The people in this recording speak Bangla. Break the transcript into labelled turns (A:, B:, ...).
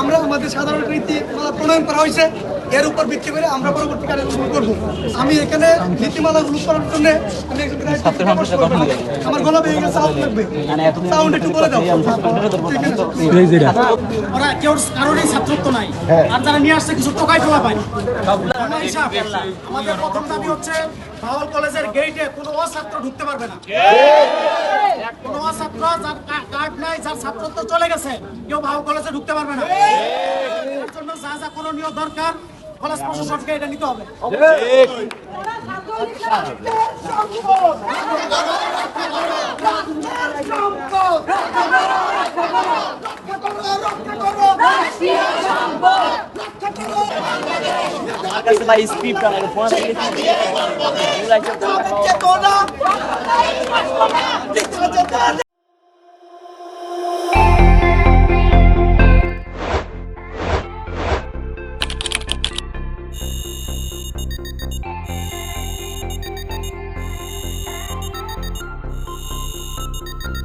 A: আমরা আমাদের সাধারণ নীতিমালা প্রণয়ন করা হয়েছে। এর উপর ভিত্তি করে আমরা পরবর্তী কার্যক্রম করব। আমি এখানে নীতিমালা গুলো করার জন্য আমি আমার গলা ভেঙে গেছে সাউন্ড লাগবে। সাউন্ড একটু বলে দাও।
B: ওরা কেউ কারোরই ছাত্রত্ব নাই। আর যারা নিয়ে আসছে কিছু টোকাই টোলা পায় আমাদের প্রথম দাবি হচ্ছে বাউল কলেজের গেটে কোনো অছাত্র ঢুকতে পারবে না। কোনো অছাত্র যার কার্ড নাই যার ছাত্রত্ব চলে গেছে কেউ বাউল কলেজে ঢুকতে পারবে না। এর জন্য যা যা করণীয় দরকার কলেজ প্রশাসনকে এটা নিতে হবে।
C: Thank
A: you.